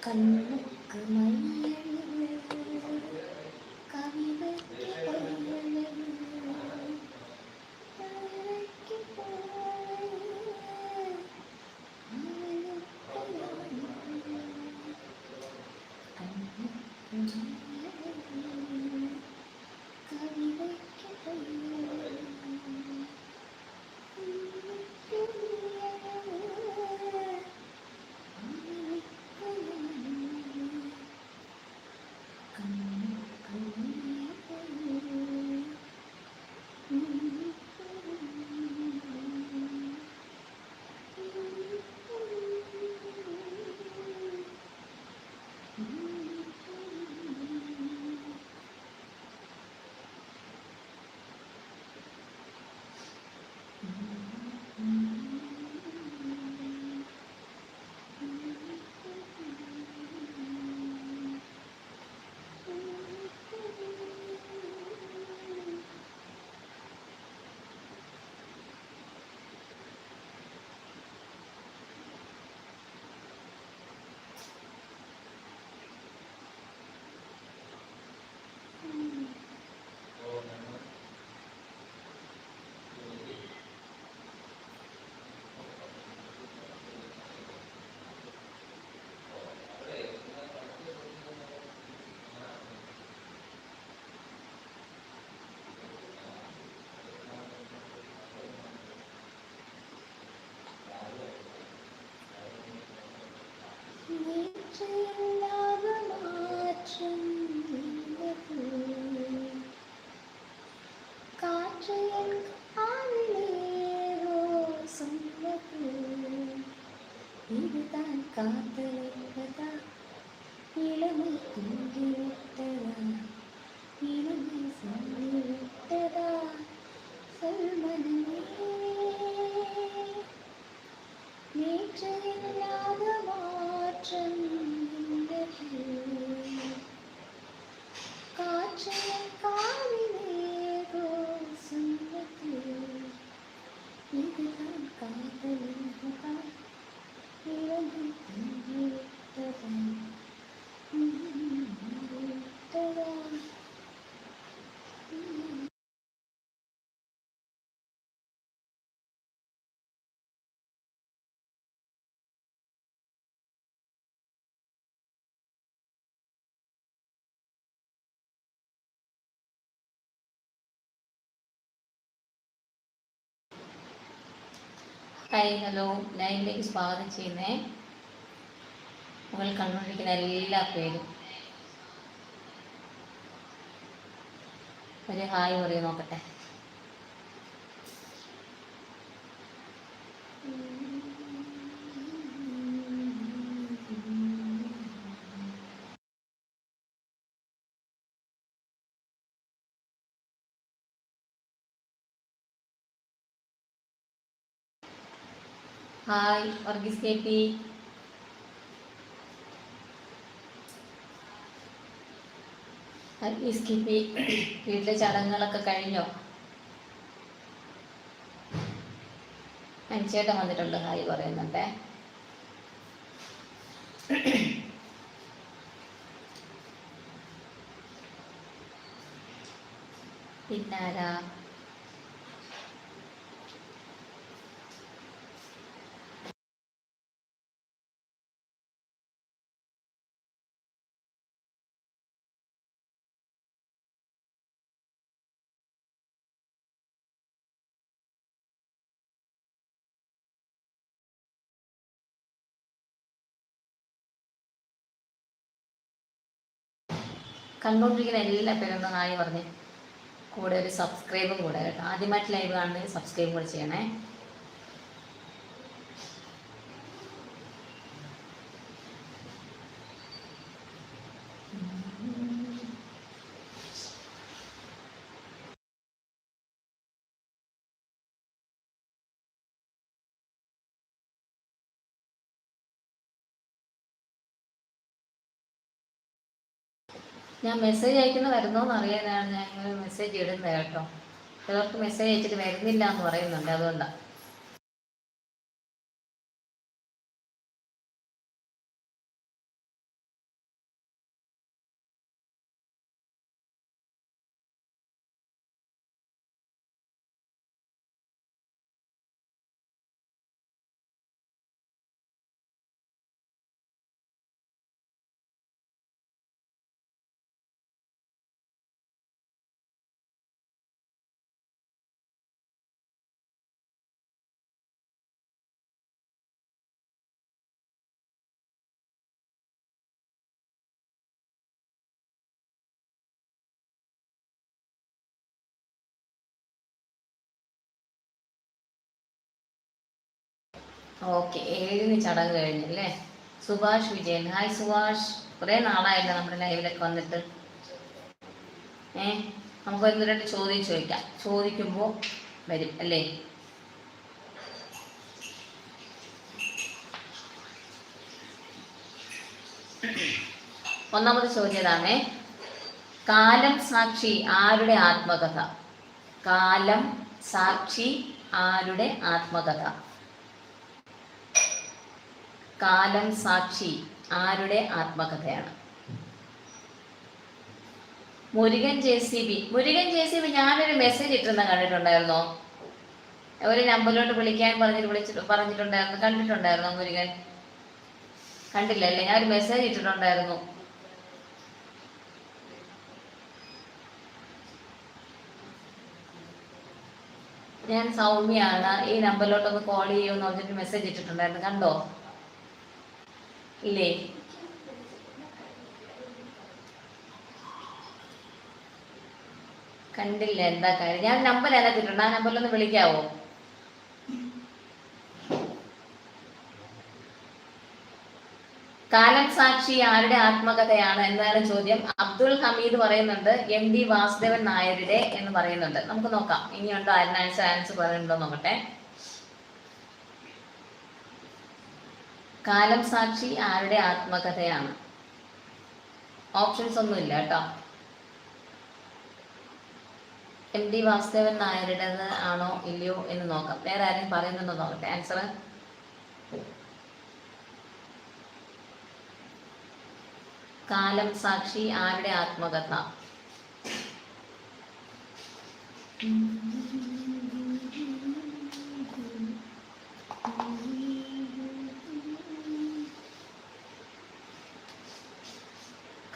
கண்ணுக்கு மையம் இதுதான் காதல் என்பதா? இளமை தூங்கிவிட்டதா இளமை சொல்லிவிட்டதா சொல்மனமே நேற்று இல்லாத மாற்றம் Maybe ഹായ് ഹലോ ലൈവിലേക്ക് സ്വാഗതം ചെയ്യുന്നേ. നിങ്ങൾ കണ്ടുകൊണ്ടിരിക്കുന്ന എല്ലാ പേരും. ഒരു ഹായ് പറയും നോക്കട്ടെ. Hi Varghese K P. Varghese K P വീട്ടിലെ ചടങ്ങുകളൊക്കെ കഴിഞ്ഞോ? അഞ്ചേട്ടൻ വന്നിട്ടുണ്ട് ഹായ് പറയുന്നുണ്ടേ. പിന്നാരാ? കണ്ടുകൊണ്ടിരിക്കുന്ന എല്ലാ പേരും ആയി പറഞ്ഞ്. കൂടെ ഒരു സബ്സ്ക്രൈബും കൂടെ കേട്ടോ. ആദ്യമായിട്ട് ലൈവ് കാണുന്നത് സബ്സ്ക്രൈബും കൂടെ ചെയ്യണേ. ഞാൻ മെസ്സേജ് അയക്കുന്ന വരുന്നോന്ന് അറിയാനാണ് ഞാൻ മെസ്സേജ് ഇടുന്നത് കേട്ടോ. ചിലർക്ക് മെസ്സേജ് അയച്ചിട്ട് വരുന്നില്ല എന്ന് പറയുന്നുണ്ട് അതുകൊണ്ടാണ് ഓക്കെ ഏഴിന് ചടങ്ങ് കഴിഞ്ഞല്ലേ? സുഭാഷ് വിജയൻ. ഹായ് സുഭാഷ്. കുറേ നാളായില്ല നമ്മുടെ ലൈവിലൊക്കെ വന്നിട്ട്. ഏ നമുക്ക് ഒന്ന് രണ്ട് ചോദ്യം ചോദിക്കാം. ചോദിക്കുമ്പോൾ വരും അല്ലേ? ഒന്നാമത് ചോദ്യം കാലം സാക്ഷി ആരുടെ ആത്മകഥ? കാലം സാക്ഷി ആരുടെ ആത്മകഥ? കാലം സാക്ഷി ആരുടെ ആത്മകഥയാണ്? Murugan J C B. Murugan J C B ഞാനൊരു മെസ്സേജ് ഇട്ടിരുന്ന കണ്ടിട്ടുണ്ടായിരുന്നോ? ഒരു നമ്പറിലോട്ട് വിളിക്കാൻ പറഞ്ഞിട്ട് വിളിച്ചിട്ട് പറഞ്ഞിട്ടുണ്ടായിരുന്നു. കണ്ടിട്ടുണ്ടായിരുന്നോ മുരുകൻ? കണ്ടില്ല കണ്ടില്ലല്ലേ? ഞാൻ ഒരു മെസ്സേജ് ഇട്ടിട്ടുണ്ടായിരുന്നു. ഞാൻ സൗമ്യാണ് ഈ നമ്പറിലോട്ടൊന്ന് കോൾ ചെയ്യുമെന്ന് പറഞ്ഞിട്ട് മെസ്സേജ് ഇട്ടിട്ടുണ്ടായിരുന്നു. കണ്ടോ? ഇല്ലേ? കണ്ടില്ല എന്താ കാര്യം? ഞാൻ നമ്പർ അതിനകത്തിട്ടുണ്ട് ആ നമ്പറിലൊന്ന് വിളിക്കാവോ? കാലം സാക്ഷി ആരുടെ ആത്മകഥയാണ് എന്നാണ് ചോദ്യം. അബ്ദുൾ ഹമീദ് പറയുന്നുണ്ട് എം ഡി വാസുദേവൻ നായരുടെ എന്ന് പറയുന്നുണ്ട്. നമുക്ക് നോക്കാം. ഇനിയുണ്ടോ? ആൻസർ ആൻസർ പറയുന്നുണ്ടോ നോക്കട്ടെ. കാലം സാക്ഷി ആരുടെ ആത്മകഥയാണ്? ഓപ്ഷൻസ് ഒന്നുമില്ല കേട്ടോ. എം ഡി വാസുദേവൻ നായരുടേത് ആണോ ഇല്ലയോ എന്ന് നോക്കാം. വേറെ ആരെങ്കിലും പറയുന്നുണ്ടോ നോക്കട്ടെ. ആൻസർ കാലം സാക്ഷി ആരുടെ ആത്മകഥ?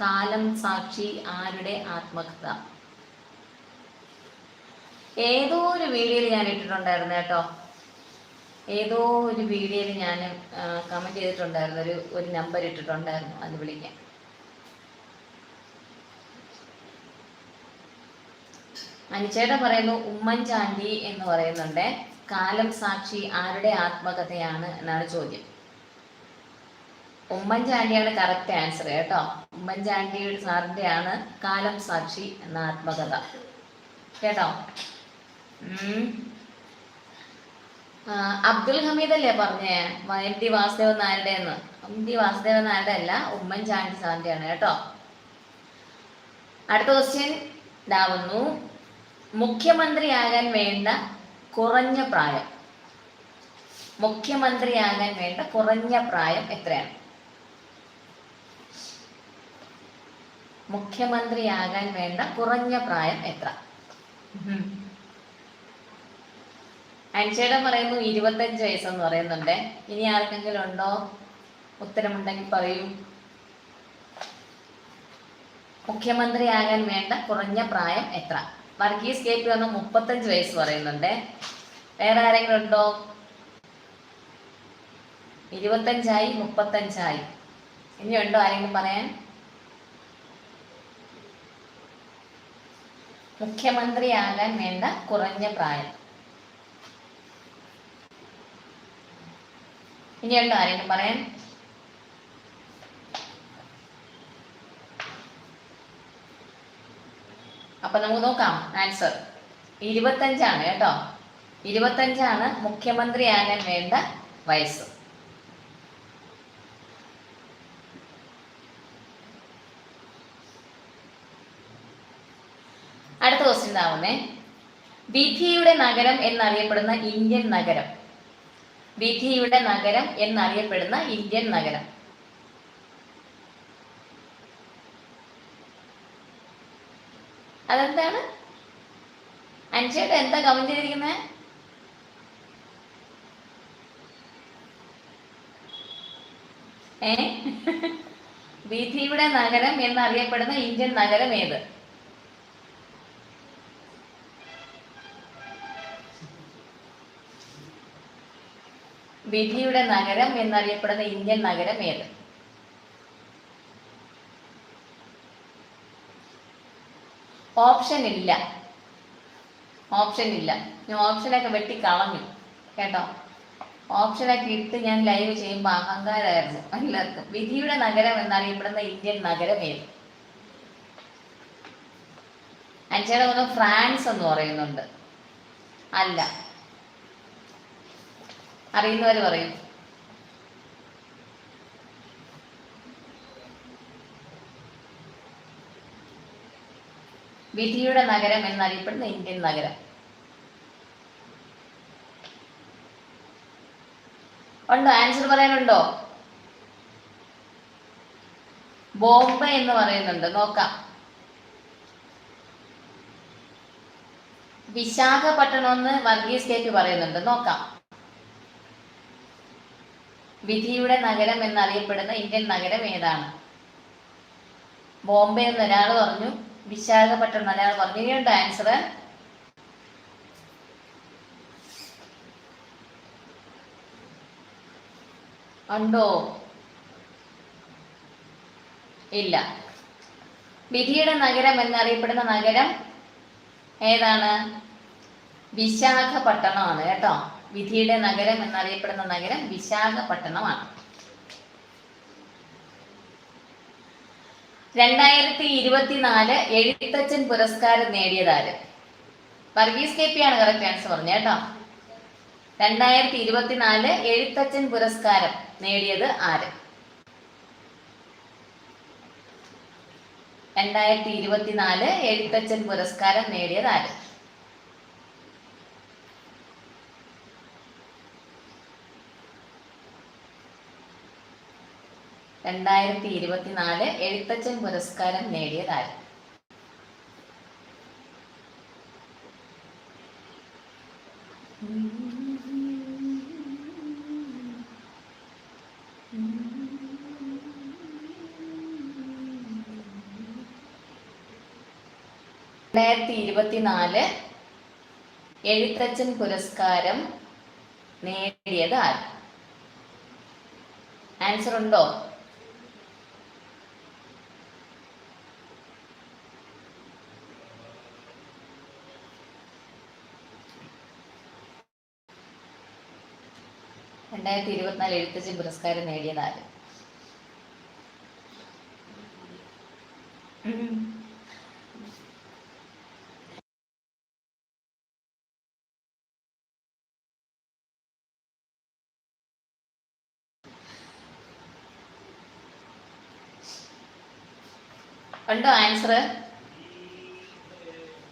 കാലം സാക്ഷി ആരുടെ ആത്മകഥ? ഏതോ ഒരു വീഡിയോയിൽ ഞാൻ ഇട്ടിട്ടുണ്ടായിരുന്നു കേട്ടോ. ഏതോ ഒരു വീഡിയോയിൽ ഞാൻ കമന്റ് ചെയ്തിട്ടുണ്ടായിരുന്നു. ഒരു ഒരു നമ്പർ ഇട്ടിട്ടുണ്ടായിരുന്നു അത് വിളിക്കാൻ. അനുചേട്ടൻ പറയുന്നു ഉമ്മൻചാണ്ടി എന്ന് പറയുന്നുണ്ട്. കാലം സാക്ഷി ആരുടെ ആത്മകഥയാണ് എന്നാണ് ചോദ്യം. ഉമ്മൻചാണ്ടിയാണ് കറക്റ്റ് ആൻസർ കേട്ടോ. ഉമ്മൻചാണ്ടിയുടെ സാറിന്റെ ആണ് കാലം സാക്ഷി എന്ന ആത്മകഥ. കേട്ടോ? അബ്ദുൽ ഹമീദ് അല്ലേ പറഞ്ഞേ? എം ടി വാസുദേവൻ നായരുടെ എന്ന്. എം ടി വാസുദേവൻ നായരുടെ അല്ല ഉമ്മൻചാണ്ടി സാറിന്റെ ആണ് കേട്ടോ. അടുത്ത ക്വസ്റ്റ്യൻ ഇതാവുന്നു മുഖ്യമന്ത്രിയാകാൻ വേണ്ട കുറഞ്ഞ പ്രായം. മുഖ്യമന്ത്രിയാകാൻ വേണ്ട കുറഞ്ഞ പ്രായം എത്രയാണ്? മുഖ്യമന്ത്രിയാകാൻ വേണ്ട കുറഞ്ഞ പ്രായം എത്ര? ഉം. അൻഷേടൻ പറയുന്നു ഇരുപത്തഞ്ച് വയസ്സെന്ന് പറയുന്നുണ്ട്. ഇനി ആർക്കെങ്കിലും ഉണ്ടോ? ഉത്തരമുണ്ടെങ്കിൽ പറയൂ. മുഖ്യമന്ത്രിയാകാൻ വേണ്ട കുറഞ്ഞ പ്രായം എത്ര? വർഗീസ് കെ പി വന്ന് മുപ്പത്തഞ്ച് വയസ്സ് പറയുന്നുണ്ട്. വേറെ ആരെങ്കിലും ഉണ്ടോ? ഇരുപത്തഞ്ചായി മുപ്പത്തഞ്ചായി. ഇനി ഉണ്ടോ ആരെങ്കിലും പറയാൻ? മുഖ്യമന്ത്രിയാകാൻ വേണ്ട കുറഞ്ഞ പ്രായം. ഇനി ഉണ്ടോ ആരെങ്കിലും പറയാൻ അപ്പൊ നമുക്ക് നോക്കാം. ആൻസർ ഇരുപത്തഞ്ചാണ് കേട്ടോ. ഇരുപത്തഞ്ചാണ് മുഖ്യമന്ത്രിയാകാൻ വേണ്ട വയസ്സ്. ആവുന്നേ വിധിയുടെ നഗരം എന്നറിയപ്പെടുന്ന ഇന്ത്യൻ നഗരം. വിധിയുടെ നഗരം എന്നറിയപ്പെടുന്ന ഇന്ത്യൻ നഗരം. അതെന്താണ്? അഞ്ചേട്ട എന്താ കമന്റ് ചെയ്തിരിക്കുന്നത് ഏ? വിധിയുടെ നഗരം എന്നറിയപ്പെടുന്ന ഇന്ത്യൻ നഗരം ഏത്? വിധിയുടെ നഗരം എന്നറിയപ്പെടുന്ന ഇന്ത്യൻ നഗരം ഏത്? ഓപ്ഷൻ ഇല്ല ഓപ്ഷൻ ഇല്ല ഞാൻ ഓപ്ഷനൊക്കെ വെട്ടി കളഞ്ഞു. കേട്ടോ? ഓപ്ഷനൊക്കെ ഇട്ട് ഞാൻ ലൈവ് ചെയ്യുമ്പോൾ അഹങ്കാരമായിരുന്നു എല്ലാവർക്കും. വിധിയുടെ നഗരം എന്നറിയപ്പെടുന്ന ഇന്ത്യൻ നഗരം ഏത്? അഞ്ചേടെ ഒന്ന് ഫ്രാൻസ് എന്ന് പറയുന്നുണ്ട്. അല്ല. അറിയുന്നവർ പറയും. വിധിയുടെ നഗരം എന്നറിയപ്പെടുന്ന ഇന്ത്യൻ നഗരം. ഉണ്ടോ? ആൻസർ പറയാനുണ്ടോ? ബോംബെ എന്ന് പറയുന്നുണ്ട്. നോക്കാം. വിശാഖപട്ടണം എന്ന് വർഗീസ് കേക്ക് പറയുന്നുണ്ട്. നോക്കാം. വിധിയുടെ നഗരം എന്നറിയപ്പെടുന്ന ഇന്ത്യൻ നഗരം ഏതാണ്? ബോംബെ എന്ന് ഒരാൾ പറഞ്ഞു വിശാഖപട്ടണം ഒരാൾ പറഞ്ഞു. ഇനിയുണ്ട് ആൻസർ ഉണ്ടോ? ഇല്ല. വിധിയുടെ നഗരം എന്നറിയപ്പെടുന്ന നഗരം ഏതാണ്? വിശാഖപട്ടണമാണ് കേട്ടോ. വിധിയുടെ നഗരം എന്നറിയപ്പെടുന്ന നഗരം വിശാഖപട്ടണമാണ്. രണ്ടായിരത്തി ഇരുപത്തിനാല് എഴുത്തച്ഛൻ പുരസ്കാരം നേടിയതാര്? വർഗീസ് കെ പി ആണ് കറക്റ്റ് ആൻസർ പറഞ്ഞത് കേട്ടോ. രണ്ടായിരത്തി ഇരുപത്തിനാല് എഴുത്തച്ഛൻ പുരസ്കാരം നേടിയത് ആര്? രണ്ടായിരത്തി ഇരുപത്തിനാല് എഴുത്തച്ഛൻ പുരസ്കാരം നേടിയത് ആര്? രണ്ടായിരത്തി ഇരുപത്തിനാല് എഴുത്തച്ഛൻ പുരസ്കാരം നേടിയതായി രണ്ടായിരത്തി ഇരുപത്തിനാല് എഴുത്തച്ഛൻ പുരസ്കാരം നേടിയത് ആൻസർ ഉണ്ടോ? രണ്ടായിരത്തി ഇരുപത്തിനാല് എഴുത്തച്ഛൻ പുരസ്കാരം നേടിയത് ആര്? ഉണ്ടോ ആൻസർ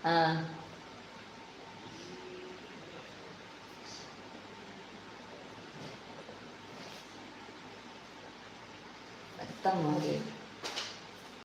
ആ. Tăng.